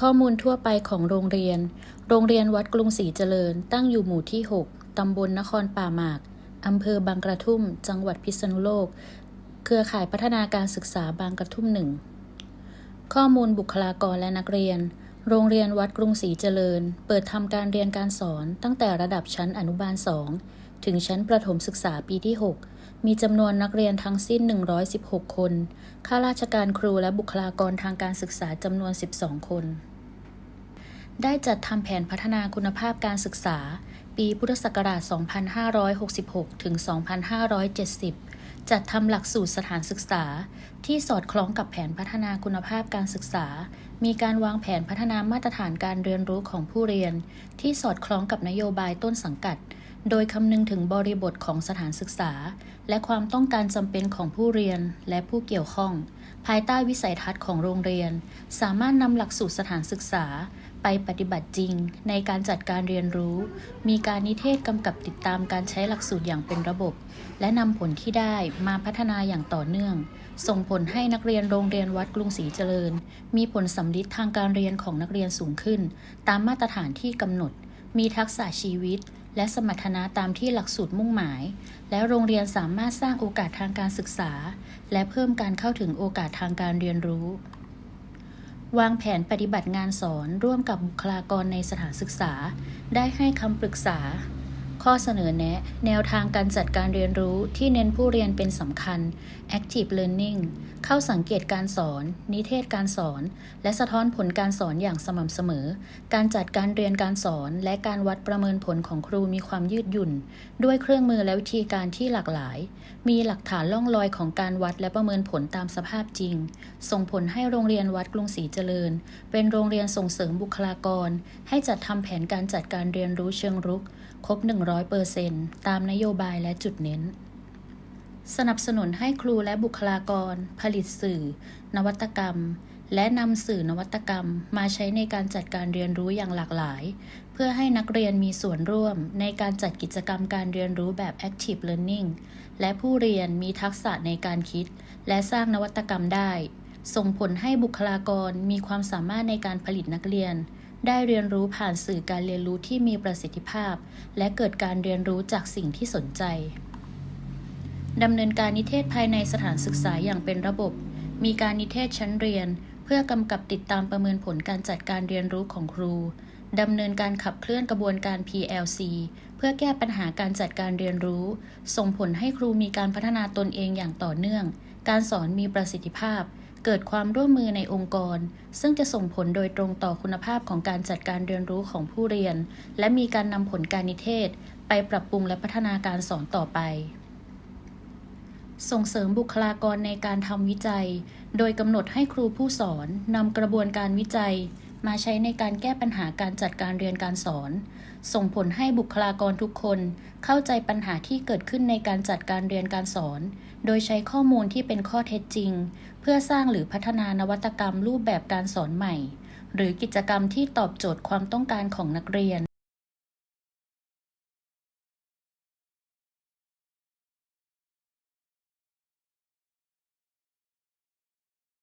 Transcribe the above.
ข้อมูลทั่วไปของโรงเรียน โรงเรียนวัดกรุงศรีเจริญ ตั้งอยู่หมู่ที่ 6 ตำบลนครป่าหมาก อำเภอบางกระทุ่ม จังหวัดพิษณุโลก เครือข่ายพัฒนาการศึกษาบางกระทุ่มหนึ่ง ข้อมูลบุคลากรและนักเรียน โรงเรียนวัดกรุงศรีเจริญ เปิดทำการเรียนการสอนตั้งแต่ระดับชั้นอนุบาล 2 ถึงชั้นประถมศึกษาปีที่ 6 มีจำนวนนักเรียนทั้งสิ้น 116 คน ข้าราชการครูและบุคลากรทางการศึกษาจำนวน 12 คน ได้จัดทำแผนพัฒนาคุณภาพการศึกษา ปีพุทธศักราช 2566 ถึง 2570 จัดทำหลักสูตรสถานศึกษา ที่สอดคล้องกับแผนพัฒนาคุณภาพการศึกษา มีการวางแผนพัฒนามาตรฐานการเรียนรู้ของผู้เรียน ที่สอดคล้องกับนโยบายต้นสังกัด โดยคำนึงถึงบริบทของสถานศึกษา และความต้องการจำเป็นของผู้เรียนและผู้เกี่ยวข้อง ภายใต้วิสัยทัศน์ของโรงเรียน สามารถนำหลักสูตรสถานศึกษา ไปปฏิบัติจริง ในการจัดการเรียนรู้ มีการนิเทศกำกับติดตามการใช้หลักสูตรอย่างเป็นระบบ และนำผลที่ได้มาพัฒนาอย่างต่อเนื่อง ส่งผลให้นักเรียนโรงเรียนวัดกรุงศรีเจริญ มีผลสำลิดทางการเรียนของนักเรียนสูงขึ้น ตามมาตรฐานที่กำหนดมีทักษะชีวิต และสมรรถนะตามที่หลักสูตรมุ่งหมาย และโรงเรียนสามารถสร้างโอกาสทางการศึกษา และเพิ่มการเข้าถึงโอกาสทางการเรียนรู้ วางแผนปฏิบัติงานสอนร่วมกับบุคลากรในสถานศึกษา ได้ให้คำปรึกษา ข้อเสนอแนะ แนวทางการจัดการเรียนรู้ที่เน้นผู้เรียนเป็นสำคัญ active learning เข้าสังเกตการสอน นิเทศการสอน และสะท้อนผลการสอนอย่างสม่ำเสมอ การจัดการเรียนการสอน และการวัดประเมินผลของครูมีความยืดหยุ่น ด้วยเครื่องมือและวิธีการที่หลากหลาย มีหลักฐานล่องลอยของการวัดและประเมินผลตามสภาพจริง ส่งผลให้โรงเรียนวัดกรุงศรีเจริญ เป็นโรงเรียนส่งเสริมบุคลากร ให้จัดทำแผนการจัดการเรียนรู้เชิงรุก ครบ100ตามนโยบายและจุดเน้น สนับสนุนให้ครูและบุคลากร ผลิตสื่อ นวัตกรรม และนำสื่อนวัตกรรมมาใช้ในการจัดการเรียนรู้อย่างหลากหลาย เพื่อให้นักเรียนมีส่วนร่วมในการจัดกิจกรรมการเรียนรู้แบบ active learning และผู้เรียนมีทักษะในการคิด และสร้างนวัตกรรมได้ ส่งผลให้บุคลากรมีความสามารถในการผลิตนักเรียน ได้เรียนรู้ผ่านสื่อการเรียนรู้ที่มีประสิทธิภาพ และเกิดการเรียนรู้จากสิ่งที่สนใจดำเนินการนิเทศภายในสถานศึกษาอย่างเป็นระบบ มีการนิเทศชั้นเรียน เพื่อกำกับติดตามประเมินผลการจัดการเรียนรู้ของครู ดำเนินการขับเคลื่อนกระบวนการ PLC เพื่อแก้ปัญหาการจัดการเรียนรู้ ส่งผลให้ครูมีการพัฒนาตนเองอย่างต่อเนื่อง การสอนมีประสิทธิภาพ เกิดความร่วมมือในองค์กร ซึ่งจะส่งผลโดยตรงต่อคุณภาพของการจัดการเรียนรู้ของผู้เรียน และมีการนำผลการนิเทศ ไปปรับปรุงและพัฒนาการสอนต่อไป ส่งเสริมบุคลากรในการทำวิจัย โดยกำหนดให้ครูผู้สอนนำกระบวนการวิจัย มาใช้ในการแก้ปัญหาการจัดการเรียนการสอน ส่งผลให้บุคลากรทุกคนเข้าใจปัญหาที่เกิดขึ้นในการจัดการเรียนการสอน โดยใช้ข้อมูลที่เป็นข้อเท็จจริง เพื่อสร้างหรือพัฒนานวัตกรรมรูปแบบการสอนใหม่ หรือกิจกรรมที่ตอบโจทย์ความต้องการของนักเรียน